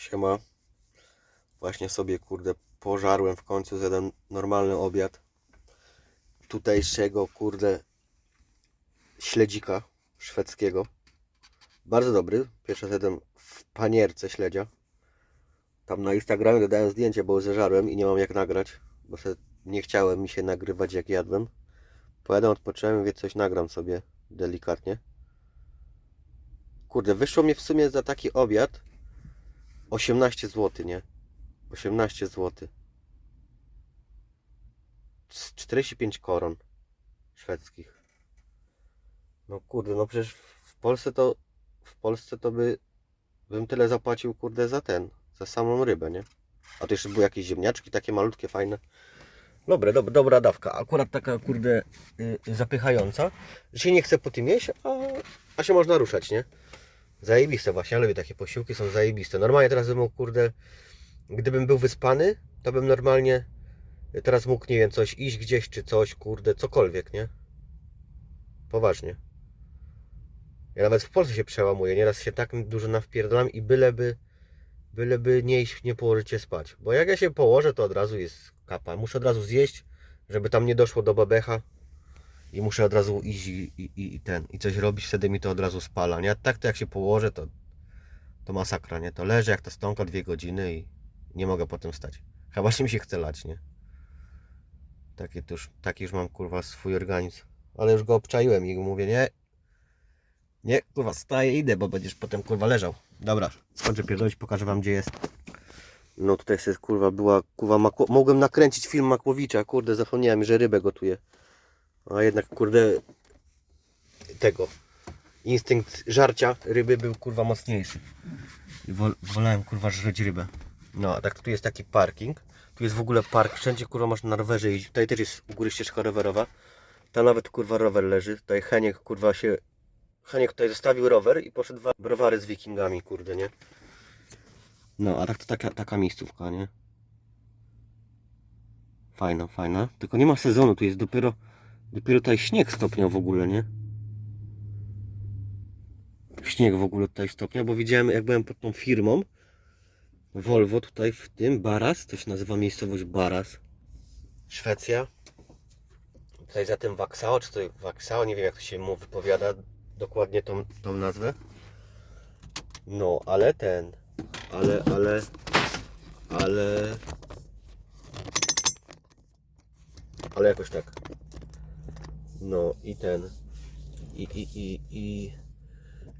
Siema. Właśnie sobie, kurde, pożarłem w końcu, zjadłem normalny obiad. Tutejszego, kurde, śledzika szwedzkiego. Bardzo dobry. Pierwszy raz jadłem w panierce śledzia. Tam na Instagramie dodałem zdjęcie, bo zeżarłem i nie mam jak nagrać, bo nie chciałem mi się nagrywać jak jadłem. Pojadę, odpocząłem, więc coś nagram sobie delikatnie. Kurde, wyszło mi w sumie za taki obiad 18 zł, nie? 18 zł. Z 45 koron szwedzkich. No kurde, no przecież w Polsce to w Polsce to by bym tyle zapłacił kurde za ten, za samą rybę, nie? A to jeszcze były jakieś ziemniaczki takie malutkie, fajne. Dobre, dobra, dobra dawka. Akurat taka kurde y, zapychająca, że się nie chce po tym jeść, a, a się można ruszać, nie? Zajebiste właśnie, ja lubię takie posiłki, są zajebiste. Normalnie teraz bym mógł, kurde, gdybym był wyspany, to bym normalnie teraz mógł, nie wiem, coś iść gdzieś czy coś, kurde, cokolwiek, nie? Poważnie. Ja nawet w Polsce się przełamuję, nieraz się tak dużo nawpierdalam i byleby, byleby nie iść, nie położyć się spać. Bo jak ja się położę, to od razu jest kapa. Muszę od razu zjeść, żeby tam nie doszło do bebecha i muszę od razu iść i, i, i ten, i coś robić, wtedy mi to od razu spala, nie? A tak to jak się położę, to, to masakra, nie? To leżę jak ta stonka dwie godziny i nie mogę potem wstać. Chyba się mi się chce lać, nie? Takie to już, taki już mam, kurwa, swój organizm. Ale już go obczaiłem i mówię, nie, nie, kurwa, staję, idę, bo będziesz potem, kurwa, leżał. Dobra, skończę pierdolić, pokażę wam, gdzie jest. No tutaj jest, kurwa, była, kurwa, makło... mogłem nakręcić film Makłowicza, kurde, zapomniałem, że rybę gotuję. A jednak, kurde, tego, instynkt żarcia ryby był, kurwa, mocniejszy. Wolałem, kurwa, żreć rybę. No, a tak tu jest taki parking. Tu jest w ogóle park, wszędzie, kurwa, można na rowerze jeździć. Tutaj też jest u góry ścieżka rowerowa. Tam nawet, kurwa, rower leży. Tutaj Heniek, kurwa, się... Heniek tutaj zostawił rower i poszedł dwa browary z wikingami, kurde, nie? No, a tak to taka, taka miejscówka, nie? Fajna, fajna. Tylko nie ma sezonu, tu jest dopiero... Dopiero tutaj śnieg stopniał w ogóle, nie? Śnieg w ogóle tutaj stopniał, bo widziałem jak byłem pod tą firmą Volvo tutaj w tym, Baras, to się nazywa miejscowość Baras. Szwecja. Tutaj za tym Waxao, czy to Waxao, nie wiem jak to się mu wypowiada dokładnie tą, tą nazwę. No, ale ten, ale, ale, ale, ale jakoś tak. No i ten, i, i, i, i,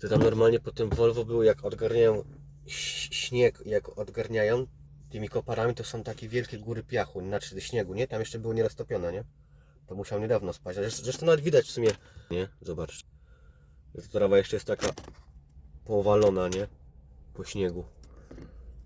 to tam normalnie po tym Volvo było jak odgarniają śnieg, jak odgarniają tymi koparami, to są takie wielkie góry piachu, znaczy śniegu, nie? Tam jeszcze było nieroztopione, nie? To musiał niedawno ale zresztą nawet widać w sumie, nie? Zobaczcie. Że trawa jeszcze jest taka powalona, nie? Po śniegu.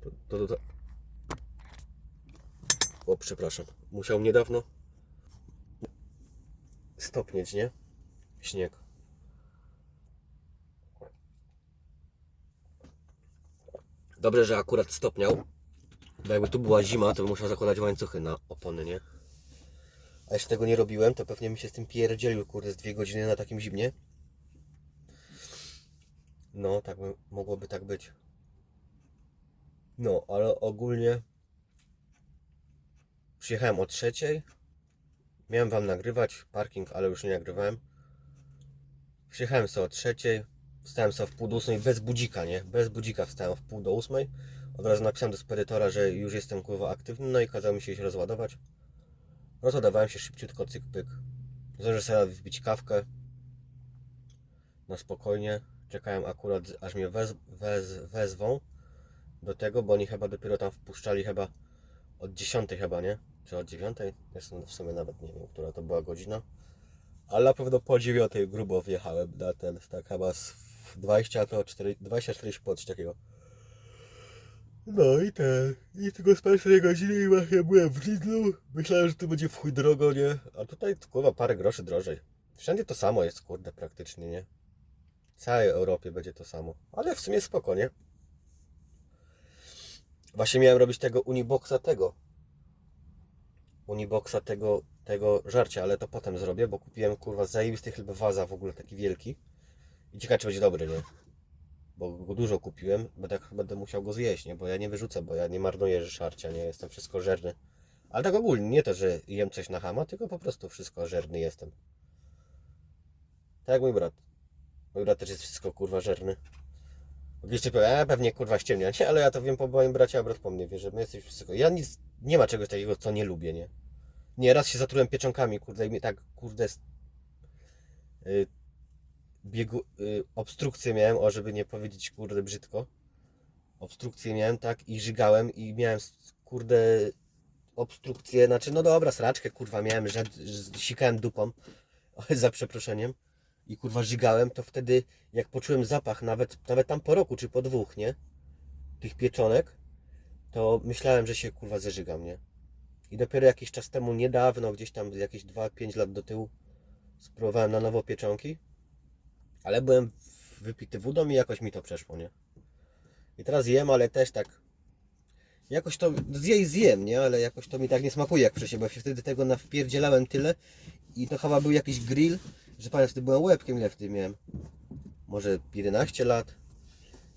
To, to, to, to. O, przepraszam. Musiał niedawno stopnieć, nie? Śnieg. Dobrze, że akurat stopniał. Bo jakby tu była zima, to bym musiał zakładać łańcuchy na opony, nie? A jeszcze tego nie robiłem, to pewnie mi się z tym pierdzielił, kurde, z dwie godziny na takim zimnie. No, tak by, mogłoby tak być. No, ale ogólnie przyjechałem o trzeciej. Miałem wam nagrywać parking, ale już nie nagrywałem. Przyjechałem sobie o trzeciej. Wstałem sobie w pół do ósmej bez budzika, nie? Bez budzika wstałem w pół do ósmej. Od razu napisałem do spedytora, że już jestem kurwa aktywny, no i kazał mi się iść rozładować. Rozładowałem się szybciutko, cyk pyk. Zdążę sobie wbić kawkę. Na spokojnie. Czekałem akurat, aż mnie wez, wez, wezwą do tego, bo oni chyba dopiero tam wpuszczali chyba od 10 chyba, nie? Czy od 9? Zresztą w sumie nawet nie wiem, która to była godzina. Ale na pewno po 9 grubo wjechałem na ten, tak chyba z 20 to 4, 24 po coś takiego. No i ten, i tylko spałem 4 godziny i właśnie byłem w Lidlu. Myślałem, że tu będzie w chuj drogo, nie? A tutaj kurwa parę groszy drożej. Wszędzie to samo jest, kurde, praktycznie, nie? W całej Europie będzie to samo. Ale w sumie spoko, nie? Właśnie miałem robić tego Uniboxa tego. Uniboxa tego, tego żarcia, ale to potem zrobię, bo kupiłem kurwa zajebisty chleb waza w ogóle taki wielki. I ciekawe czy będzie dobry, nie? bo go dużo kupiłem, bo tak będę musiał go zjeść, nie? Bo ja nie wyrzucę, bo ja nie marnuję żarcia, nie? Jestem wszystko żerny. Ale tak ogólnie, nie to, że jem coś na hama, tylko po prostu wszystko żerny jestem. Tak jak mój brat. Mój brat też jest wszystko kurwa żerny. Oczywiście a pewnie kurwa ściemnia, nie? Ale ja to wiem po moim bracie, a brat po mnie wie, że my jesteśmy wszystko. Ja nic, nie ma czegoś takiego, co nie lubię, nie? Nie, raz się zatrułem pieczonkami, kurde, i mnie tak, kurde, s- y, biegu, y, obstrukcję miałem, o, żeby nie powiedzieć, kurde, brzydko. Obstrukcję miałem, tak, i żygałem i miałem, kurde, obstrukcję, znaczy, no dobra, sraczkę, kurwa, miałem, że że sikałem dupą, za przeproszeniem, i kurwa żygałem, to wtedy, jak poczułem zapach, nawet, nawet tam po roku, czy po dwóch, nie, tych pieczonek, to myślałem, że się, kurwa, zeżygam, nie. I dopiero jakiś czas temu, niedawno, gdzieś tam jakieś 2-5 lat do tyłu, spróbowałem na nowo pieczonki, ale byłem wypity wódą i jakoś mi to przeszło, nie? I teraz jem, ale też tak, jakoś to zje zjem, nie? Ale jakoś to mi tak nie smakuje jak wcześniej, bo się wtedy tego nawpierdzielałem tyle i to chyba był jakiś grill, że pamiętam, wtedy byłem łebkiem, ile wtedy miałem? Może 11 lat.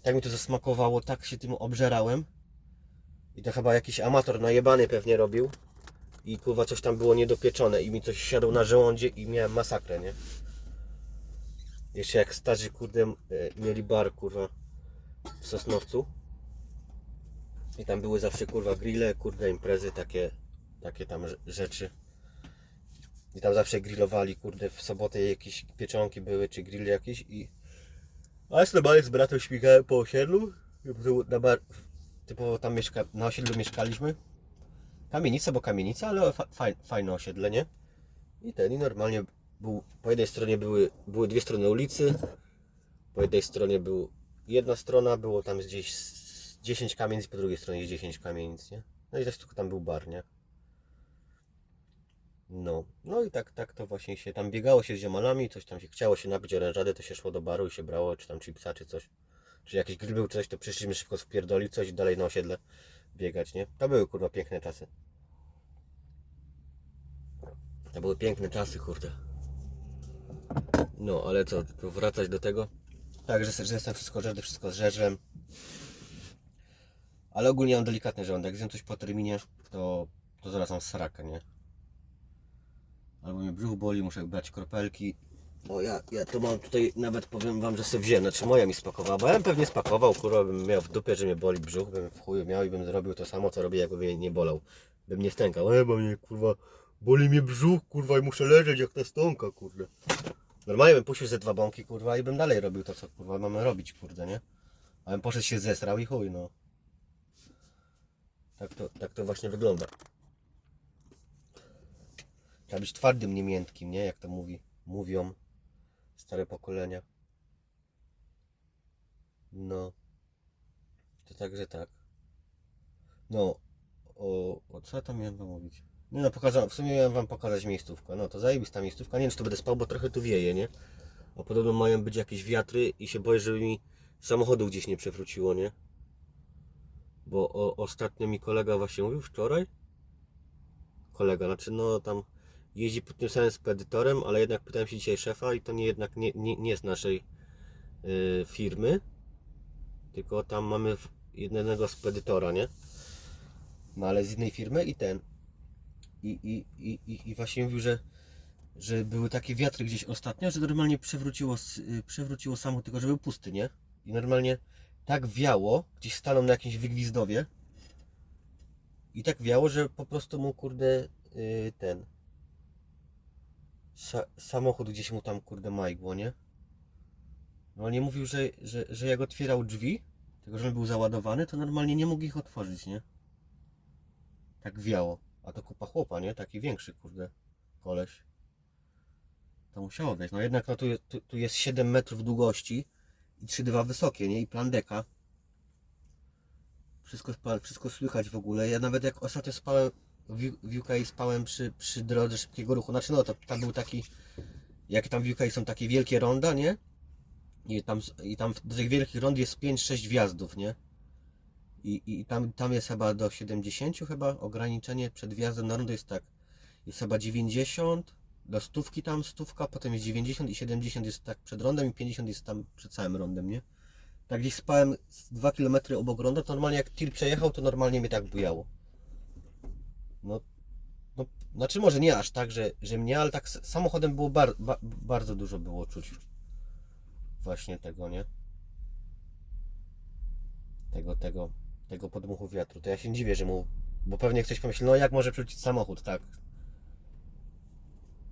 Tak mi to zasmakowało, tak się tym obżerałem. I to chyba jakiś amator najebany pewnie robił. I kurwa coś tam było niedopieczone i mi coś siadło na żołądzie i miałem masakrę, nie? Jeszcze jak starzy kurde e, mieli bar kurwa w Sosnowcu. I tam były zawsze kurwa grille, kurde imprezy, takie, takie tam rze- rzeczy. I tam zawsze grillowali, kurde, w sobotę jakieś pieczonki były, czy grill jakiś i... A ja sobie z bratem śmigałem po osiedlu. Na bar... Typowo tam mieszka... na osiedlu mieszkaliśmy. Kamienica, bo kamienica, ale fa faj... fajne osiedle, nie? I ten, i normalnie był... Po jednej stronie były, były dwie strony ulicy. Po jednej stronie był jedna strona, było tam gdzieś z 10 kamienic, po drugiej stronie 10 kamienic, nie? No i też tylko tam był bar, nie? No, no i tak, tak to właśnie się tam biegało się z ziomalami, coś tam się chciało się napić orężadę, to się szło do baru i się brało, czy tam chipsa, czy coś. Czy jakiś grill był, coś, to przyszliśmy szybko wpierdolić coś i dalej na osiedle biegać, nie? To były kurwa piękne czasy. To były piękne czasy, kurde. No, ale co, wracać do tego? Tak, że, że jestem wszystko żerny, wszystko zżerzem. Ale ogólnie mam delikatny żołądek. Jak zjem coś po terminie, to, to zaraz mam srakę, nie? Albo mnie brzuch boli, muszę brać kropelki. Bo ja, ja to mam tutaj, nawet powiem wam, że sobie wziąłem, znaczy moja mi spakowała, bo ja bym pewnie spakował, kurwa, bym miał w dupie, że mnie boli brzuch, bym w chuju miał i bym zrobił to samo, co robię, jakby mnie nie bolał. Bym nie stękał, e, bo mnie, kurwa, boli mnie brzuch, kurwa, i muszę leżeć jak ta stonka, kurde. Normalnie bym puścił ze dwa bąki, kurwa, i bym dalej robił to, co, kurwa, mamy robić, kurde, nie? A bym poszedł się zesrał i chuj, no. Tak to, tak to właśnie wygląda. Trzeba być twardym, nie miętkim, nie? Jak to mówi, mówią stare pokolenia. No. To także tak. No. O, o co ja tam miałem wam mówić? Nie no, pokazałem, w sumie miałem wam pokazać miejscówkę. No to zajebista miejscówka. Nie wiem, czy to będę spał, bo trochę tu wieje, nie? A podobno mają być jakieś wiatry i się boję, żeby mi samochodu gdzieś nie przewróciło, nie? Bo o, ostatnio mi kolega właśnie mówił wczoraj. Kolega, znaczy no tam jeździ pod tym samym spedytorem, ale jednak pytałem się dzisiaj szefa i to nie jednak nie, nie, nie z naszej y, firmy, tylko tam mamy jednego spedytora, nie? No ale z innej firmy i ten. I, i, i, i, i właśnie mówił, że, że były takie wiatry gdzieś ostatnio, że normalnie przewróciło, y, przewróciło samochód, tylko że był pusty, nie? I normalnie tak wiało, gdzieś stanął na jakimś wygwizdowie i tak wiało, że po prostu mu kurde y, ten sa, samochód gdzieś mu tam kurde majgło, nie? No nie mówił, że, że, że jak otwierał drzwi, tylko że on był załadowany, to normalnie nie mógł ich otworzyć, nie? Tak wiało. A to kupa chłopa, nie? Taki większy, kurde, koleś. To musiało być. No jednak no tu, jest- tu, tu jest 7 metrów długości i 3,2 wysokie, nie? I plan deka. Wszystko, wszystko słychać w ogóle. Ja nawet jak ostatnio spałem w, UK spałem przy, przy drodze szybkiego ruchu. Znaczy no, to tam był taki, jak tam w UK są takie wielkie ronda, nie? I tam, i tam do tych wielkich rond jest 5-6 wjazdów, nie? I, i tam, tam jest chyba do 70 chyba ograniczenie przed wjazdem na rondo jest tak. Jest chyba 90, do stówki tam stówka, potem jest 90 i 70 jest tak przed rondem i 50 jest tam przed całym rondem, nie? tak gdzieś spałem z 2 km obok ronda, to normalnie jak tir przejechał, to normalnie mnie tak bujało. No, no znaczy może nie aż tak, że, że mnie, ale tak samochodem było bar, ba, bardzo dużo było czuć właśnie tego, nie? Tego, tego, tego podmuchu wiatru. To ja się dziwię, że mu, bo pewnie ktoś pomyśli, no jak może przerzucić samochód, tak?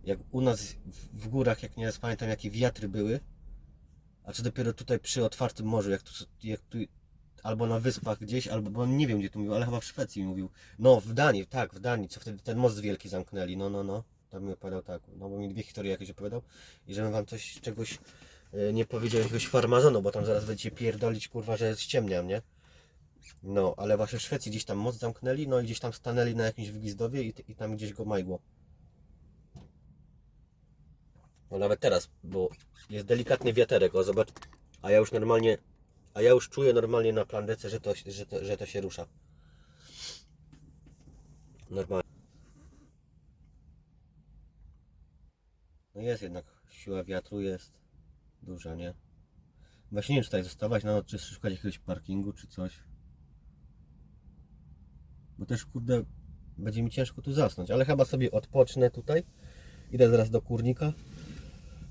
Jak u nas w, w górach, jak nie pamiętam jakie wiatry były, a co dopiero tutaj przy otwartym morzu, jak tu, jak tu albo na wyspach gdzieś, albo bo nie wiem gdzie tu mówił, ale chyba w Szwecji mówił. No, w Danii, tak, w Danii, co wtedy ten most wielki zamknęli. No, no, no. Tam mi opowiadał tak, no bo mi dwie historie jakieś opowiadał i żebym wam coś, czegoś e, nie powiedział, jakiegoś farmazonu, bo tam zaraz będziecie pierdolić, kurwa, że ściemniam, nie? No, ale właśnie w Szwecji gdzieś tam most zamknęli, no i gdzieś tam stanęli na jakimś wygizdowie i, i tam gdzieś go majgło. No nawet teraz, bo jest delikatny wiaterek, o zobacz, a ja już normalnie, a ja już czuję normalnie na plandece, że to, że to, że to się rusza. Normalnie. No jest jednak, siła wiatru jest duża, nie? Właśnie nie wiem, czy tutaj zostawać na noc, czy szukać jakiegoś parkingu, czy coś. Bo też, kurde, będzie mi ciężko tu zasnąć, ale chyba sobie odpocznę tutaj. Idę zaraz do kurnika.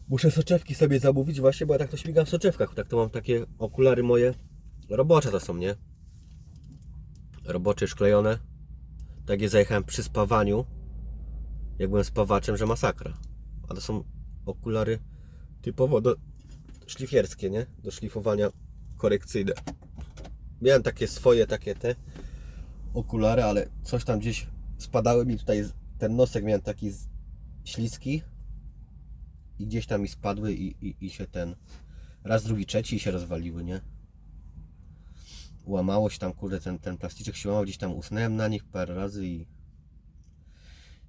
Muszę soczewki sobie zamówić właśnie, bo ja tak to śmigam w soczewkach. Tak to mam takie okulary moje. Robocze to są, nie? Robocze szklejone. Tak je zajechałem przy spawaniu. Jak byłem spawaczem, że masakra. A to są okulary typowo do szlifierskie, nie? Do szlifowania korekcyjne. Miałem takie swoje, takie te okulary, ale coś tam gdzieś spadały mi tutaj. Ten nosek miałem taki śliski i gdzieś tam mi spadły i, i, i się ten raz, drugi, trzeci i się rozwaliły, nie? Łamało się tam, kurde, ten, ten plasticzek się łamał, gdzieś tam usnąłem na nich parę razy i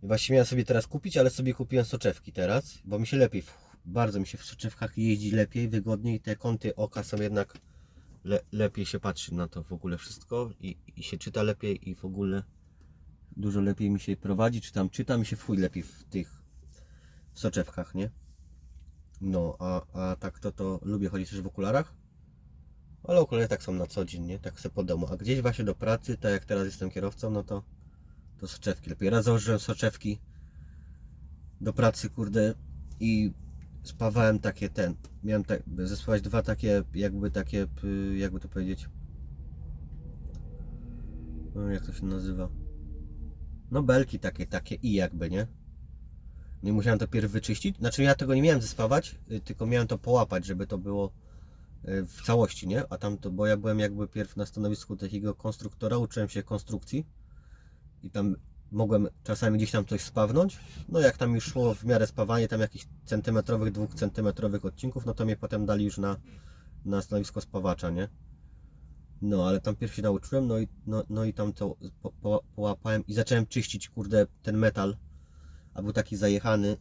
i właśnie miałem sobie teraz kupić, ale sobie kupiłem soczewki teraz, bo mi się lepiej, bardzo mi się w soczewkach jeździ lepiej, wygodniej, te kąty oka są jednak le, lepiej się patrzy na to w ogóle wszystko i, i się czyta lepiej i w ogóle dużo lepiej mi się prowadzi, czy tam czyta mi się w chuj lepiej w tych w soczewkach, nie? No, a, a tak to, to lubię chodzić też w okularach. Ale okulary tak są na co dzień, nie? Tak sobie po domu. A gdzieś właśnie do pracy, tak jak teraz jestem kierowcą, no to, to soczewki. Lepiej raz założyłem soczewki do pracy, kurde, i spawałem takie ten. Miałem tak, zespawać dwa takie, jakby takie, jakby to powiedzieć. No, jak to się nazywa? No belki takie, takie i jakby, nie? I musiałem to pierw wyczyścić. Znaczy ja tego nie miałem zespawać, y, tylko miałem to połapać, żeby to było y, w całości, nie? A tam to, bo ja byłem jakby pierw na stanowisku takiego konstruktora, uczyłem się konstrukcji i tam mogłem czasami gdzieś tam coś spawnąć. No jak tam już szło w miarę spawanie, tam jakichś centymetrowych, dwóch centymetrowych odcinków, no to mnie potem dali już na, na stanowisko spawacza, nie? No, ale tam pierwszy nauczyłem, no i, no, no i tam to po, po, połapałem i zacząłem czyścić, kurde, ten metal, a był taki zajechany,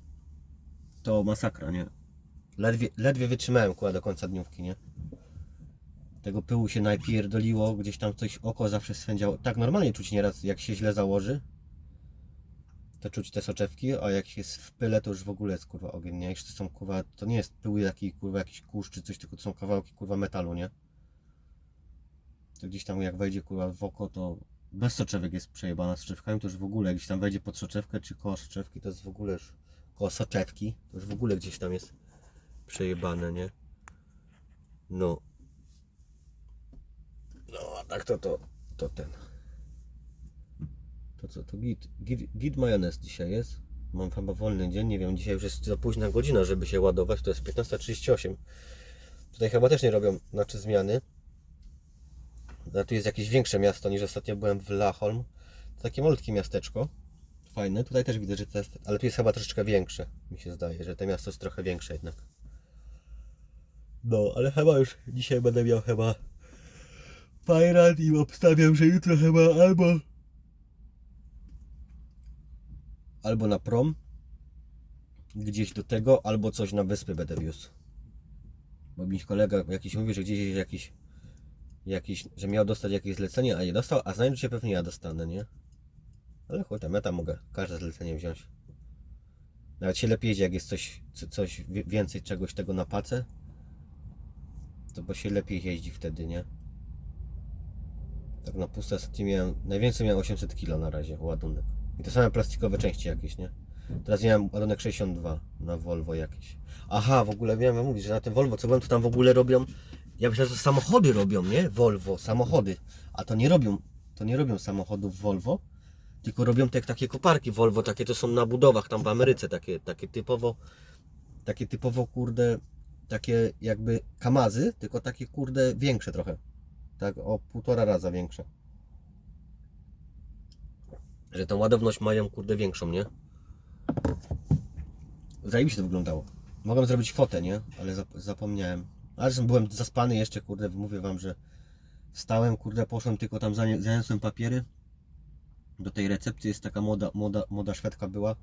to masakra, nie? Ledwie, ledwie wytrzymałem, kurde, do końca dniówki, nie? Tego pyłu się najpierdoliło, gdzieś tam coś oko zawsze swędziało. Tak normalnie czuć nieraz, jak się źle założy, to czuć te soczewki, a jak się jest w pyle, to już w ogóle jest kurwa ogień, nie? Jeszcze to są kurwa, to nie jest pył taki kurwa jakiś kurz czy coś, tylko to są kawałki kurwa metalu, nie? To gdzieś tam jak wejdzie kurwa w oko, to bez soczewek jest przejebana soczewkami, to już w ogóle gdzieś tam wejdzie pod soczewkę czy koło soczewki, to jest w ogóle już koło soczewki, to już w ogóle gdzieś tam jest przejebane, nie? No. No, a tak to, to, to ten. To co, to git, git, git majonez dzisiaj jest. Mam chyba wolny dzień, nie wiem, dzisiaj już jest za późna godzina, żeby się ładować, to jest 15.38. Tutaj chyba też nie robią, znaczy zmiany. Tu jest jakieś większe miasto niż ostatnio byłem w Laholm. To takie malutkie miasteczko. Fajne. Tutaj też widzę, że to jest, ale tu jest chyba troszeczkę większe. Mi się zdaje, że to miasto jest trochę większe jednak. No, ale chyba już dzisiaj będę miał chyba fajrant i obstawiam, że jutro chyba albo albo na prom gdzieś do tego, albo coś na wyspy będę wiózł. Bo mi kolega jakiś mówi, że gdzieś jest jakiś, jakiś, że miał dostać jakieś zlecenie, a nie dostał, a znajdzie się pewnie ja dostanę, nie? Ale chuj tam, ja tam mogę każde zlecenie wziąć. Nawet się lepiej jedzie, jak jest coś, co- coś więcej czegoś tego na pacę. To bo się lepiej jeździ wtedy, nie? Tak na puste ostatnio miałem, najwięcej miałem 800 kg na razie ładunek. I to same plastikowe części jakieś, nie? Teraz miałem ładunek 62 na Volvo jakieś. Aha, w ogóle miałem mówić, że na tym Volvo, co byłem, to tam w ogóle robią, ja myślałem, że samochody robią, nie? Volvo, samochody. A to nie robią, to nie robią samochodów Volvo, tylko robią te takie koparki Volvo, takie to są na budowach tam w Ameryce, takie, takie typowo, takie typowo kurde, takie jakby kamazy, tylko takie kurde większe trochę. Tak o półtora raza większe. Że tą ładowność mają kurde większą, nie? Zajebiście to wyglądało. Mogłem zrobić fotę, nie? Ale zap- zapomniałem. Ale byłem zaspany jeszcze, kurde, mówię wam, że wstałem, kurde, poszłem tylko tam, zaniosłem papiery. Do tej recepcji jest taka młoda, młoda, młoda Szwedka była.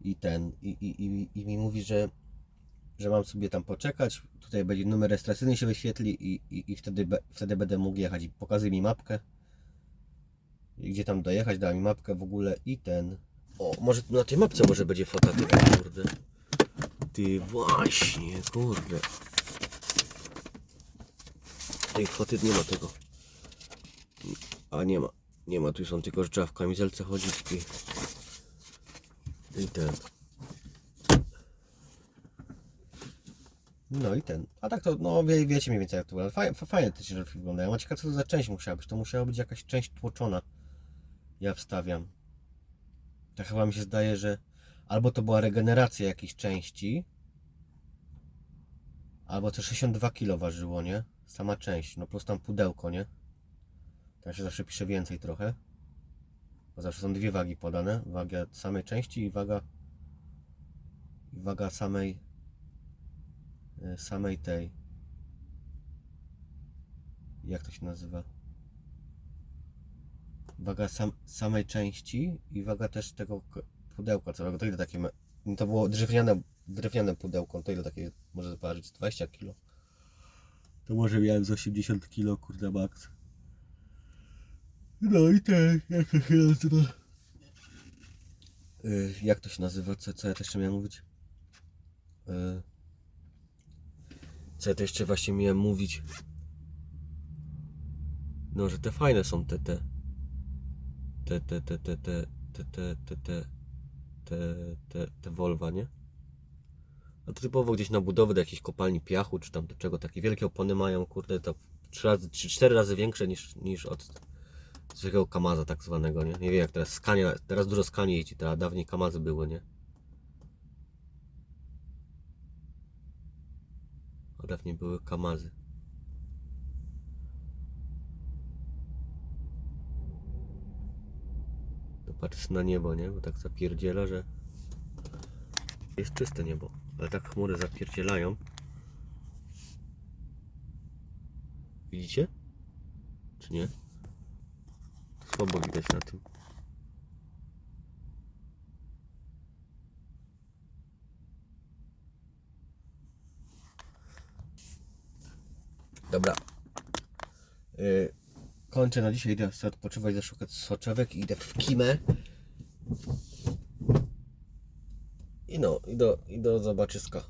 I ten, i, i, i, i mi mówi, że, że mam sobie tam poczekać. Tutaj będzie numer rejestracyjny się wyświetli i, i, i wtedy, be, wtedy będę mógł jechać. I pokazuje mi mapkę. Gdzie tam dojechać, dała mi mapkę w ogóle i ten. O, może na tej mapce może będzie fota kurde. Ty właśnie, kurde. Tej foty nie ma tego. A nie ma. Nie ma, tu są tylko, trzeba w kamizelce chodzić i... I ten. No i ten. A tak to, no wie, wiecie mniej więcej jak to wygląda. Fajnie, fajnie te ciężarówki wyglądają. A ciekawe co to za część musiała być. To musiała być jakaś część tłoczona. Ja wstawiam. Tak chyba mi się zdaje, że albo to była regeneracja jakiejś części, albo to 62 kg ważyło, nie? Sama część, no plus tam pudełko, nie? Tam się zawsze pisze więcej trochę. Bo zawsze są dwie wagi podane. Waga samej części i waga i waga samej e, samej tej jak to się nazywa? Waga sam, samej części i waga też tego pudełka całego. To ile takie ma... no To było drewniane, drewniane pudełko. To ile takie może ważyć? 20 kg. To może miałem z 80 kg, kurde max. No i ten, jak to się nazywa? Y, jak to się nazywa? Co, co ja też jeszcze miałem mówić? Y, co ja to jeszcze właśnie miałem mówić? No, że te fajne są te, te, te, te, te, te, te, te, te, te, te, te, te, te Volva, nie? A typowo gdzieś na budowy do jakiejś kopalni piachu, czy tam do czego, takie wielkie opony mają, kurde, to trzy razy, czy cztery razy większe niż, niż od zwykłego Kamaza tak zwanego, nie? Nie wiem jak teraz Skania, teraz dużo Skani jeździ, a dawniej Kamazy były, nie? A dawniej były Kamazy. Patrz na niebo, nie? Bo tak zapierdziela, że jest czyste niebo, ale tak chmury zapierdzielają. Widzicie? Czy nie? Słabo widać na tym. Dobra. Yy, kończę na dzisiaj. Idę sobie odpoczywać, zaszukać soczewek i idę w kimę. No, i do, i do zobaczyska.